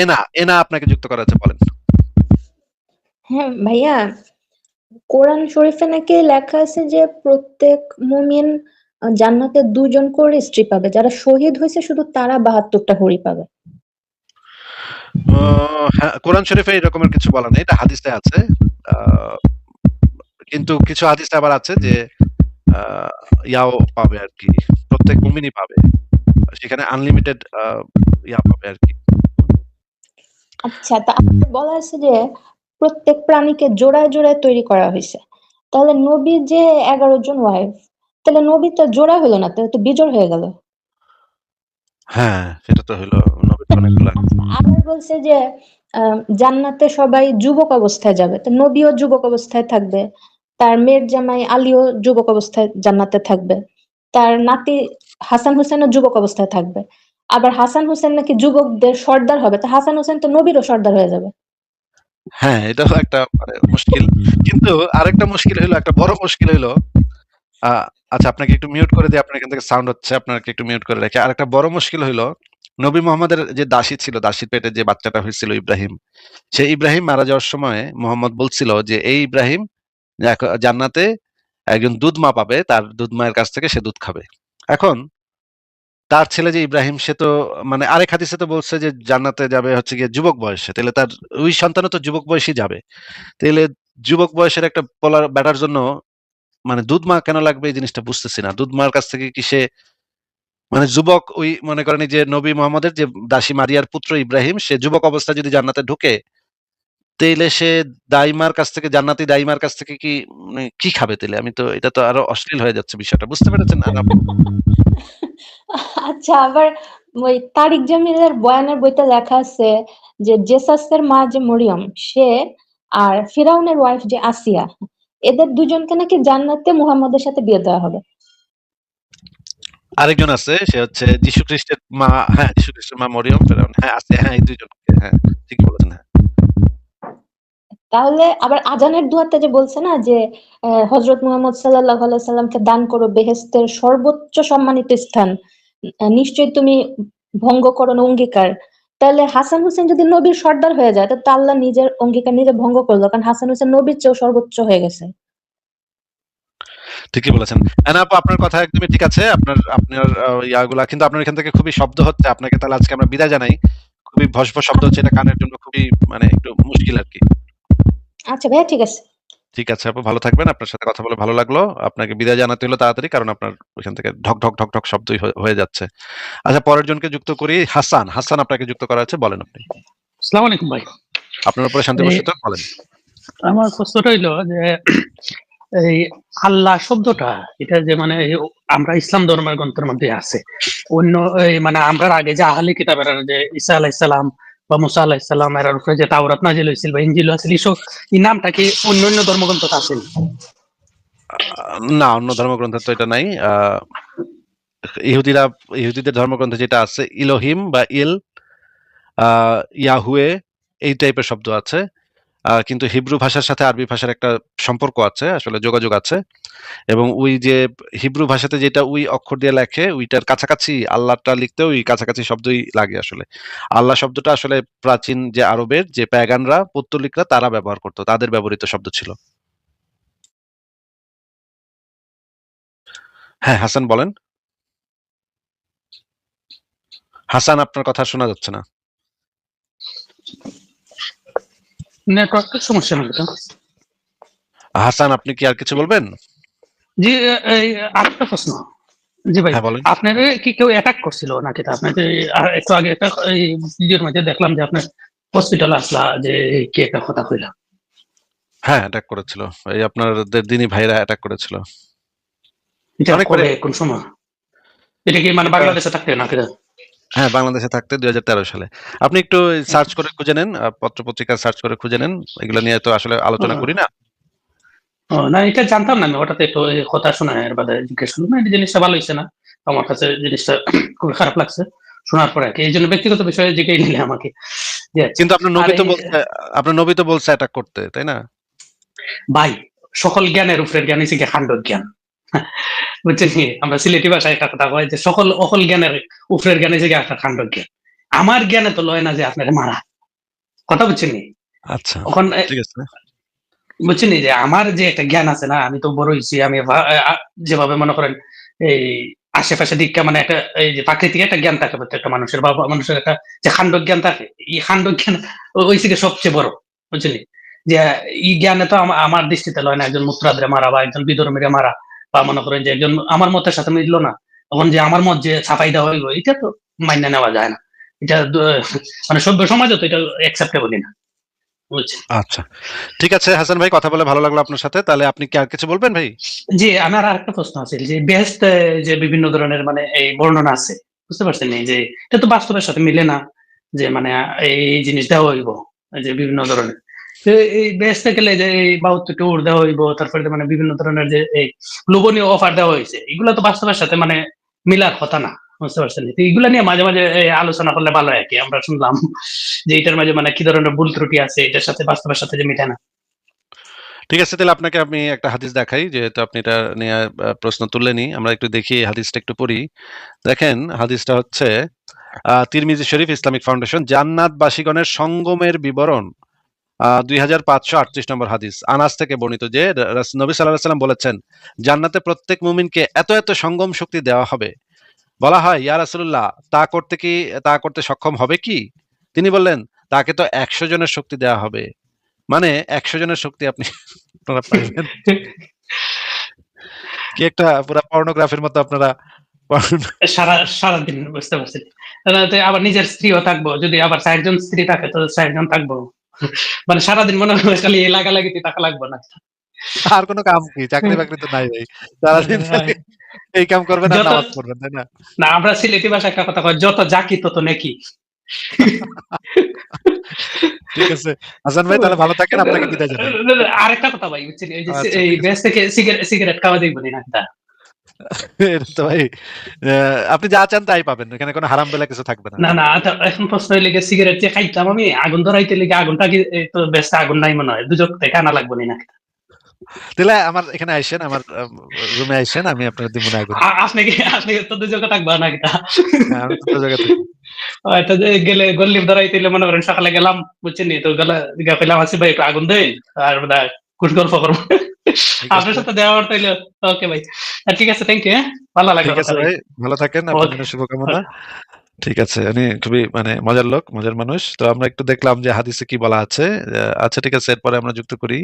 এনা এনা আপনাকে যুক্ত করা আছে বলেন। হ্যাঁ ভাইয়া কোরআন শরীফে নাকি লেখা আছে যে প্রত্যেক মুমিন জান্নাতে দুজন করে স্ত্রী পাবে। যারা শহীদ হয়েছে শুধু তারা বাহাত্তরটা হরি পাবে। হ্যাঁ কোরআন শরীফে এরকমের কিছু বলা নেই এটা হাদিসে আছে। কিন্তু কিছু হাদিসে আবার আছে যে ইয়াও পাবে আর কি প্রত্যেক মুমিনই পাবে। সেখানে আনলিমিটেড ইয়া পাবে আর কি। আচ্ছা তা বলা আছে যে প্রত্যেক প্রাণীকে জোড়ায় জোড়ায় তৈরি করা হয়েছে। তাহলে নবী যে এগারো জন ওয়াইফ তাহলে নবী তো জোড়া হলো না তাহলে তো বিজোড় হয়ে গেল। হ্যাঁ সেটা তো হলো অনেকগুলো আবার বলছে যে জান্নাতে সবাই যুবক অবস্থায় যাবে। তো নবীও যুবক অবস্থায় থাকবে তার মেয়ের জামাই আলীও যুবক অবস্থায় জান্নাতে থাকবে তার নাতি হাসান হোসেনও যুবক অবস্থায় থাকবে। আবার হাসান হোসেন নাকি যুবকদের সর্দার হবে। তো হাসান হোসেন তো নবীরও সর্দার হয়ে যাবে। হ্যাঁ এটাও একটা মানে মুশকিল। কিন্তু আরেকটা মুশকিল হলো একটা বড় মুশকিল হলো আচ্ছা আপনাকে একটু মিউট করে দিয়ে আপনার এখান থেকে সাউন্ড হচ্ছে, আপনাকে একটু মিউট করে রেখে। আরেকটা বড় মুশকিল হলো নবী মোহাম্মদের যে দাসী ছিল, দাসীর পেটে যে বাচ্চাটা হয়েছিল ইব্রাহিম সেই ইব্রাহিম মারা যাওয়ার সময় মোহাম্মদ বলছিল যে, এই ইব্রাহিম জান্নাতে একজন দুধ মা পাবে, তার দুধ মায়ের কাছ থেকে সে দুধ খাবে। এখন তার ছেলে যে ইব্রাহিম, সে তো মানে আরেক হাদিসে তো বলছে যে জান্নাতে যাবে হচ্ছে গিয়ে যুবক বয়সে। তাহলে তার, ওই সন্তানও তো যুবক বয়সী যাবে। তাহলে যুবক বয়সের একটা পোলার ব্যাটার জন্য মানে দুধ মা কেন লাগবে এই জিনিসটা বুঝতেছি না। দুধ মার কাছ থেকে কি সে মানে যুবক ওই মনে করেন যে নবী মোহাম্মদের যে দাসী মারিয়ার পুত্র ইব্রাহিম, সে যুবক অবস্থায় যদি জান্নাতে ঢুকে, তাইলে সে দাইমার কাছ থেকে, জান্নাতি দাইমার কাছ থেকে কি মানে কি খাবে তেলে আমি তো, এটা তো আরও অশ্লীল হয়ে যাচ্ছে বিষয়টা। বুঝতে পেরেছেন? আর? আচ্ছা আবার ওই তারিক জামিলের বয়ানের বইতে লেখা আছে যে, জেসাসের মা যে মরিয়ম, সে আর ফিরাউনের ওয়াইফ যে আসিয়া, এদের দুজনকে নাকি জান্নাতে মুহাম্মদের সাথে বিয়ে দেওয়া হবে। আরেকজন আছে, সে হচ্ছে যীশু খ্রিস্টের মা হ্যাঁ যীশু খ্রিস্টের মা মরিয়ম, ফেরাউন হ্যাঁ আছে হ্যাঁ এই দুইজনকে হ্যাঁ ঠিক বলেছেন হ্যাঁ। তাহলে আবার আজানের দুয়াতে যে বলছে না যে হজরত মুহাম্মদ সাল্লাহ সাল্লামকে দান করো বেহেস্তের সর্বোচ্চ সম্মানিত স্থান। নিশ্চয়ই তুমি ভঙ্গ করো অঙ্গীকার। তাহলে হাসান হোসেন যদি নবীর সর্দার হয়ে যায় তো আল্লাহ নিজের অঙ্গীকার নিজে ভঙ্গ করল, কারণ হাসান হোসেন নবীর চেয়েও সর্বোচ্চ হয়ে গেছে। ঠিকই বলেছেন। হ্যাঁ আপু আপনার কথা একদমই ঠিক আছে। আপনার আপনার ইয়াগুলা, কিন্তু আপনার এখান থেকে খুবই শব্দ হচ্ছে। আপনাকে তাহলে আজকে আমরা বিদায় জানাই। খুবই ভসভ শব্দ হচ্ছে, এটা কানের জন্য খুবই মানে একটু মুশকিল আর কি। আচ্ছা ভাইয়া ঠিক আছে। ঠিক আছে আপু ভালো থাকবেন। আপনার সাথে কথা বলে ভালো লাগল। আপনাকে বিদায় জানাতে হলো তাড়াতাড়ি কারণ আপনার ওইখান থেকে ঢক ঢক ঢক ঢক শব্দই হয়ে- যাচ্ছে। আচ্ছা পরের জনকে যুক্ত করি হাসান। হাসান আপনাকে যুক্ত করা আছে বলেন আপনি। আসসালামু আলাইকুম ভাই। আপনার উপরে শান্তি বসিত বলেন। আমার প্রশ্নটা হইল যে এই আল্লাহ শব্দটা এটা যে মানে আমরা ইসলাম ধর্মের গ্রন্থের মধ্যে আছে। অন্য মানে আমরা আগে যে আহলি কিতাবের যে ঈসা আলাইসালাম বা মুসা আলাইসালাম এর উপরে যে তাওরাত নাজিল হয়েছিল বা ইঞ্জিল হয়েছিল এইসব এই নামটা কি অন্য অন্য ধর্মগ্রন্থ আছে? না, অন্য ধর্মগ্রন্থ তো এটা নাই। ইহুদিরা, ইহুদিদের ধর্মগ্রন্থে যেটা আছে, ইলোহিম বা ইল ইয়াহুয়ে, এই টাইপের শব্দ আছে। কিন্তু হিব্রু ভাষার সাথে আরবি ভাষার একটা সম্পর্ক আছে, আসলে যোগাযোগ আছে। এবং ওই যে হিব্রু ভাষাতে যেটা ওই অক্ষর দিয়ে লেখে, ওইটার কাছাকাছি আল্লাহটা লিখতে ওই কাছাকাছি শব্দই লাগে আসলে। আল্লাহ শব্দটা আসলে প্রাচীন যে আরবের যে প্যাগানরা, পত্তলিকরা, তারা ব্যবহার করতো, তাদের ব্যবহৃত শব্দ ছিল। হ্যাঁ হাসান বলেন। হাসান, আপনার কথা শোনা যাচ্ছে না। নেটওয়ার্কের সমস্যা তো? হাসান আপনি কি আর কিছু বলবেন? জি এই আরেকটা প্রশ্ন। জি ভাই হ্যাঁ আপনার কি কেউ অ্যাটাক করছিল নাকি? তা আপনাকে একটু আগে একটা এই ভিডিওর মধ্যে দেখলাম যে আপনার হসপিটাল আসলা যে কি একটা কথা কইলা। হ্যাঁ অ্যাটাক করেছিল। এই আপনাদের দিনী ভাইরা অ্যাটাক করেছিল। অনেক কোন সময়? এটা কি মানে বাংলাদেশে থাকতে নাকি? হ্যাঁ বাংলাদেশে থাকতে দুই হাজার তেরো সালে। আপনি একটু সার্চ করে খুঁজে নেন আহ, পত্র পত্রিকা সার্চ করে খুঁজে নেন। এগুলো নিয়ে তো আসলে আলোচনা করি না। ও, না এটা জানতাম না আমি হঠাৎ একটু কথা শোনা এর বাদে জিজ্ঞেস করলাম না, এই জিনিসটা ভালো হয়েছে না। আমার কাছে জিনিসটা খুবই খারাপ লাগছে শোনার পরে আর এই জন্য ব্যক্তিগত বিষয়ে জিজ্ঞেস নিলে আমাকে। আচ্ছা, কিন্তু আপনার নবী তো এই- বলছে আপনার নবী তো বলছে অ্যাটাক করতে তাই না? ভাই সকল জ্ঞানের উপরের জ্ঞান হচ্ছে খান্ড জ্ঞান। বুঝছেন? আমরা সিলেটি ভাষায় একটা কথা হয় যে সকল অকল জ্ঞানের উপরের জ্ঞান হচ্ছে একটা খান্ড জ্ঞান আমার জ্ঞানে তো লয় না যে আপনার মারা। কথা বুঝছেন? নি আচ্ছা এখন বুঝছেন যে আমার যে একটা জ্ঞান আছে না আমি তো বড় হয়েছি আমি যেভাবে মনে করেন এই আশেপাশে দিকটা মানে একটা এই যে প্রাকৃতিক একটা জ্ঞান থাকে প্রত্যেকটা মানুষের বা মানুষের একটা যে খান্ড জ্ঞান থাকে এই খান্ড জ্ঞান ওই থেকে সবচেয়ে বড় বুঝছেন? যে এই জ্ঞানে তো আমার দৃষ্টিতে লয় না একজন মুত্রাদরে মারা বা একজন বিধর্মীরে মারা। বা মনে করেন যে একজন আমার মতের সাথে মিললো না তখন যে আমার মত যে ছাপাই দেওয়া হইল এটা তো মান্য নেওয়া যায় না। এটা মানে সভ্য সমাজে তো এটা অ্যাকসেপ্টেবলই না। আচ্ছা। ঠিক আছে হাসান ভাই কথা বলে ভালো লাগল আপনার সাথে। তাহলে আপনি কি আর কিছু বলবেন ভাই? জি আমার আর একটা প্রশ্ন আছে যে বেহেস্ত যে বিভিন্ন ধরনের মানে এই বর্ণনা আছে বুঝতে পারছেন এই যে এটা তো বাস্তবের সাথে মিলে না যে মানে এই জিনিস দেওয়া হইব যে বিভিন্ন ধরনের। এই বেহেস্তে গেলে যে এই বাউত্ত ট্যুর দেওয়া হইব, তারপরে মানে বিভিন্ন ধরনের যে এই লোভনীয় অফার দেওয়া হয়েছে, এগুলো তো বাস্তবের সাথে মানে মিলার কথা না, বুঝতে পারছেন এগুলা নিয়ে মাঝে মাঝে আলোচনা করলে ভালো আর কি, আমরা শুনলাম যে এটার মাঝে মানে কি ধরনের ভুল ত্রুটি আছে, এটার সাথে বাস্তবের সাথে যে মিটে না। ঠিক আছে, তাহলে আপনাকে আমি একটা হাদিস দেখাই, যেহেতু আপনি এটা নিয়ে প্রশ্ন তুললেনি আমরা একটু দেখি হাদিসটা একটু পড়ি। দেখেন, হাদিসটা হচ্ছে তিরমিজি শরীফ ইসলামিক ফাউন্ডেশন, জান্নাতবাসীগণের সঙ্গমের বিবরণ। দুই হাজার পাঁচশো আটত্রিশ নম্বর হাদিস। আনাস থেকে বর্ণিত যে নবী সাল্লাম বলেছেন, জান্নাতে প্রত্যেক মুমিনকে এত এত সঙ্গম শক্তি দেওয়া হবে। বলা হয়, ইয়া রাসূলুল্লাহ, তা করতে কি, তা করতে সক্ষম হবে কি? তিনি বললেন, তাকে তো একশো জনের শক্তি দেওয়া হবে। মানে একশো জনের শক্তি আপনি আপনারা পাইবেন। কি একটা পুরো পর্নোগ্রাফির মতো আপনারা সারা, সারাদিন বুঝতে পারছি। আবার নিজের স্ত্রীও থাকব, যদি আবার চারজন স্ত্রী থাকে তো চারজন থাকব। মানে সারাদিন মনে হয় খালি এই লাগালাগিতে টাকা লাগবে না। আর কোনো কাম কি? চাকরি বাকরি তো নাই ভাই। সারাদিন এই কাম করবেন আর নামাজ পড়বেন তাই না? না আমরা সিলেটি ভাষায় একটা কথা কয় যত জাকি তত নাকি। ঠিক আছে। হাসান ভাই তাহলে ভালো থাকেন আপনাকে বিদায় জানাই। আরেকটা কথা ভাই বুঝছেন? এই যে আচ্ছা, এই থেকে সিগারেট সিগারেট খাওয়া দেখব না তা এটা তো ভাই আপনি যা চান তাই পাবেন এখানে কোনো হারাম বেলা কিছু থাকবে না। না না এখন প্রশ্ন হইলে গিয়ে সিগারেট যে খাইতাম আমি আগুন ধরাইতে লেগে আগুনটা কি তো বেশ আগুন নাই মনে হয় দুজক থেকে আনা লাগবো না তাহলে আমার এখানে আইসেন আমার রুমে আইসেন আমি আপনার দিব না আগুন। আপনি কি আপনি তো দুজকে থাকব না কিতা হ্যাঁ, আমি তো জায়গা থেকে। হয়তো যে গেলে গল্লিপ ধরাইতে মনে করেন সকালে গেলাম বুঝছেন তো গেলে গিয়ে পেলাম আসি ভাই একটু আগুন দেন আর কুট গল্প করব। আপনার সাথে দেওয়া হইলে ওকে ভাই ঠিক আছে থ্যাংক ইউ ভালো লাগল ঠিক আছে ভাই। ভালো থাকেন আপনার জন্য শুভকামনা। ঠিক আছে উনি খুবই মানে মজার লোক মজার মানুষ। তো আমরা একটু দেখলাম যে হাদিসে কি বলা আছে। আচ্ছা ঠিক আছে এরপরে আমরা যুক্ত করি।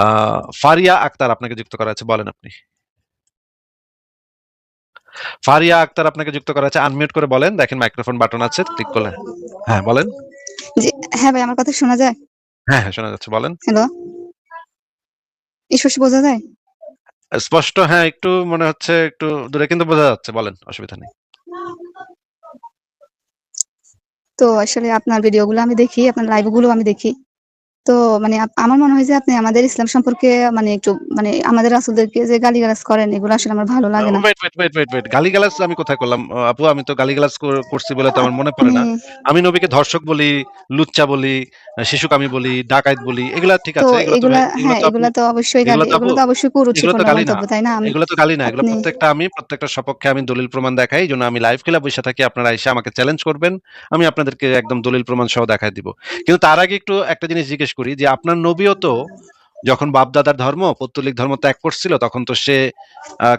আহ ফারিয়া আক্তার আপনাকে যুক্ত করা আছে বলেন আপনি। ফারিয়া আক্তার আপনাকে যুক্ত করা আছে আনমিউট করে বলেন। দেখেন মাইক্রোফোন বাটন আছে ক্লিক করলে হ্যাঁ বলেন। জি হ্যাঁ ভাই আমার কথা শোনা যায়? হ্যাঁ হ্যাঁ শোনা যাচ্ছে বলেন। হ্যালো স্পষ্ট বোঝা যায়? স্পষ্ট হ্যাঁ একটু মনে হচ্ছে একটু দূরে কিন্তু বোঝা যাচ্ছে বলেন অসুবিধা নেই। তো আসলে আপনার ভিডিওগুলো আমি দেখি আপনার লাইভগুলো আমি দেখি। তো মানে আমার মনে হয় যে আপনি আমাদের ইসলাম সম্পর্কে মানে একটু মানে আমাদের রাসুলদেরকে যে গালিগালাজ করেন এগুলো আসলে আমার ভালো লাগে না। Wait wait wait wait wait গালিগালাজ আমি কোথায় করলাম? আপু আমি তো গালিগালাজ কর- করছি বলে তো আমার মনে পড়ে না। আমি নবীকে ধর্ষক বলি লুচ্চা বলি শিশুকামি বলি ডাকাত বলি এগুলা ঠিক আছে এগুলো হ্যাঁ তো এগুলা তো অবশ্যই গালি এগুলো তো অবশ্যই কুরুচিপূর্ণ। মন্তব্য তাই না? এগুলো তো গালি না এগুলো প্রত্যেকটা আমি প্রত্যেকটা সপক্ষে আমি দলিল প্রমাণ দেখাই জন্য আমি লাইভ খেলা বসে থাকি আপনারা এসে আমাকে চ্যালেঞ্জ করবেন আমি আপনাদেরকে একদম দলিল প্রমাণ সহ দেখাই দিব। কিন্তু তার আগে একটু একটা জিনিস জিজ্ঞেস করি যে আপনার নবীও তো যখন বাপদাদার ধর্ম পৌত্তলিক ধর্ম ত্যাগ করছিল তখন তো সে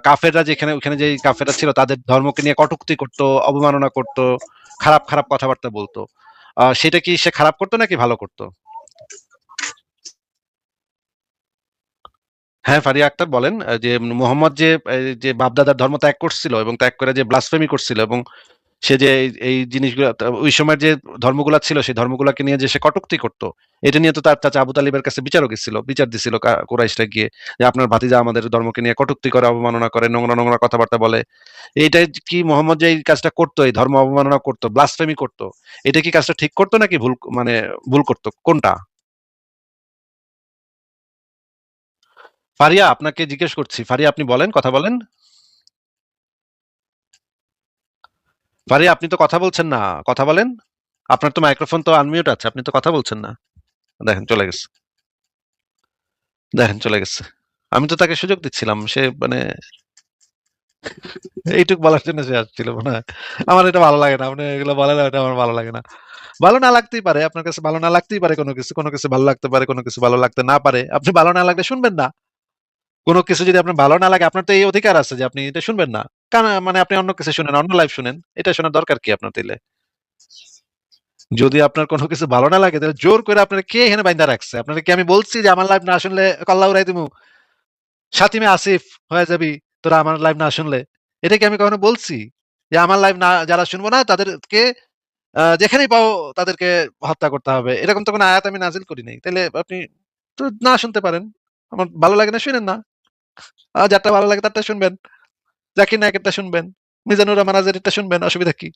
কাফেররা যেখানে ওখানে যে কাফেররা ছিল তাদের ধর্মকে নিয়ে কটূক্তি করত অবমাননা করত খারাপ খারাপ কথাবার্তা বলতো। আহ, সেটা কি সে খারাপ করতো নাকি ভালো করতো? হ্যাঁ ফারিয়া আক্তার বলেন যে মোহাম্মদ যে যে বাপদাদার ধর্ম ত্যাগ করছিল এবং ত্যাগ করে যে ব্লাসফেমি করছিল এবং সে যে এই- জিনিসগুলো ওই সময় যে ধর্মগুলা ছিল, সেই ধর্মগুলাকে নিয়ে যে সে কটূক্তি করতো, এটা নিয়ে তো তার চাচা আবু তালিবের কাছে বিচারক ছিল বিচার দিছিল কা- কুরাইশরা গিয়ে, যে আপনার ভাতিজা আমাদের ধর্মকে নিয়ে কটুক্তি করে, অবমাননা করে, নোংরা নোংরা কথাবার্তা বলে। এইটাই কি মোহাম্মদ যে এই কাজটা করতো, এই ধর্ম অবমাননা করতো ব্লাসফেমি করতো, এটা কি কাজটা ঠিক করতো নাকি ভুল মানে ভুল করতো? কোনটা? ফারিয়া, আপনাকে জিজ্ঞেস করছি। ফারিয়া, আপনি বলেন, কথা বলেন। ফারিয়া আপনি তো কথা বলছেন না কথা বলেন আপনার তো মাইক্রোফোন তো আনমিউট আছে আপনি তো কথা বলছেন না দেখেন চলে গেছে দেখেন চলে গেছে আমি তো তাকে সুযোগ দিচ্ছিলাম সে মানে এইটুক বলার জন্য সে আসছিল মনে। আমার এটা ভালো লাগে না। আপনি এগুলো বলেন এটা আমার ভালো লাগে না। ভালো না লাগতেই পারে। আপনার কাছে ভালো না লাগতেই পারে কোনো কিছু। কোনো কিছু ভালো লাগতে পারে, কোনো কিছু ভালো লাগতে না পারে। আপনি ভালো না লাগলে শুনবেন না। কোন কিছু যদি আপনার ভালো না লাগে আপনার তো এই অধিকার আছে যে আপনি এটা শুনবেন না। কারণ মানে আপনি অন্য কিছু শুনেন, অন্য লাইভ শুনেন। এটা শোনার দরকার কি আপনার তাইলে? যদি আপনার কোন কিছু ভালো না লাগে তাহলে জোর করে আপনারে কে এখানে বাইন্ধা রাখছে? আপনারে কি আমি বলছি যে আমার লাইভ না শুনলে কল্লা উড়াই দিমু? সাতিমে আসিফ হয়ে যাবি তোরা আমার লাইভ না শুনলে। এটা কি আমি কখনো বলছি? যে আমার লাইভ না যারা শুনব না তাদেরকে যেখানেই পাও তাদেরকে হত্যা করতে হবে। এরকম তো কোনো আয়াত আমি নাজিল করি নাই। তাইলে আপনি তো না শুনতে পারেন। আমার ভালো লাগে না শুনেন না। যারটা ভালো লাগে তারটা শুনবেন। জাকির নায়কেরটা শুনবেন। মিজানুর রহমান আজহারিরটা শুনবেন। অসুবিধা কি?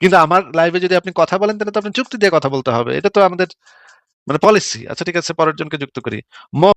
কিন্তু আমার লাইভে যদি আপনি কথা বলেন, তাহলে তো আপনি চুক্তি দিয়ে কথা বলতে হবে। এটা তো আমাদের মানে পলিসি। আচ্ছা ঠিক আছে, পরের জনকে যুক্ত করি।